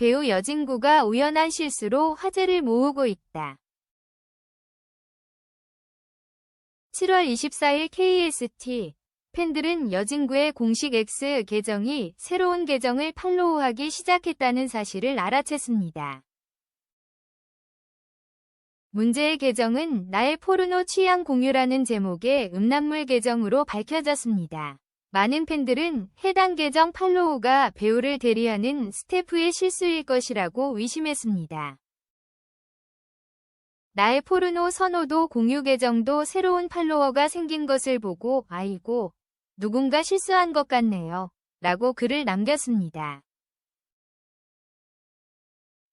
배우 여진구가 우연한 실수로 화제를 모으고 있다. 7월 24일 KST 팬들은 여진구의 공식 X 계정이 새로운 계정을 팔로우하기 시작했다는 사실을 알아챘습니다. 문제의 계정은 나의 포르노 취향 공유라는 제목의 음란물 계정으로 밝혀졌습니다. 많은 팬들은 해당 계정 팔로우가 배우를 대리하는 스태프의 실수일 것이라고 의심했습니다. 나의 포르노 선호도 공유 계정도 새로운 팔로워가 생긴 것을 보고 아이고 누군가 실수한 것 같네요. 라고 글을 남겼습니다.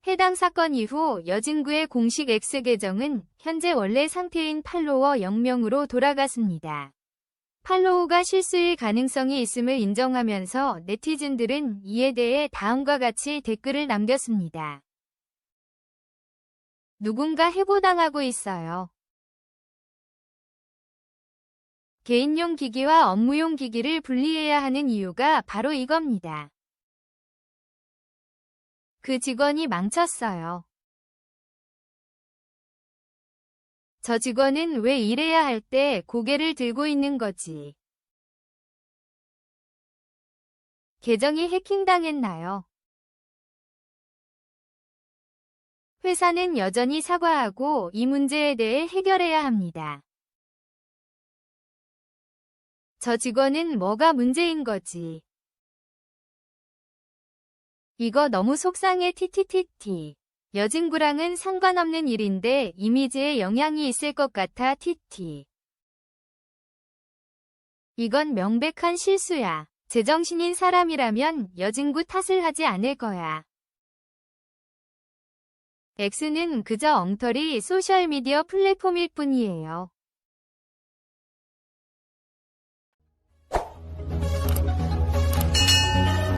해당 사건 이후 여진구의 공식 X 계정은 현재 원래 상태인 팔로워 0명으로 돌아갔습니다. 팔로우가 실수일 가능성이 있음을 인정하면서 네티즌들은 이에 대해 다음과 같이 댓글을 남겼습니다. 누군가 해고당하고 있어요. 개인용 기기와 업무용 기기를 분리해야 하는 이유가 바로 이겁니다. 그 직원이 망쳤어요. 저 직원은 왜 일해야 할 때 고개를 들고 있는 거지? 계정이 해킹당했나요? 회사는 여전히 사과하고 이 문제에 대해 해결해야 합니다. 저 직원은 뭐가 문제인 거지? 이거 너무 속상해 티티티티. 여진구랑은 상관없는 일인데 이미지에 영향이 있을 것 같아 티티. 이건 명백한 실수야. 제정신인 사람이라면 여진구 탓을 하지 않을 거야. X는 그저 엉터리 소셜미디어 플랫폼일 뿐이에요.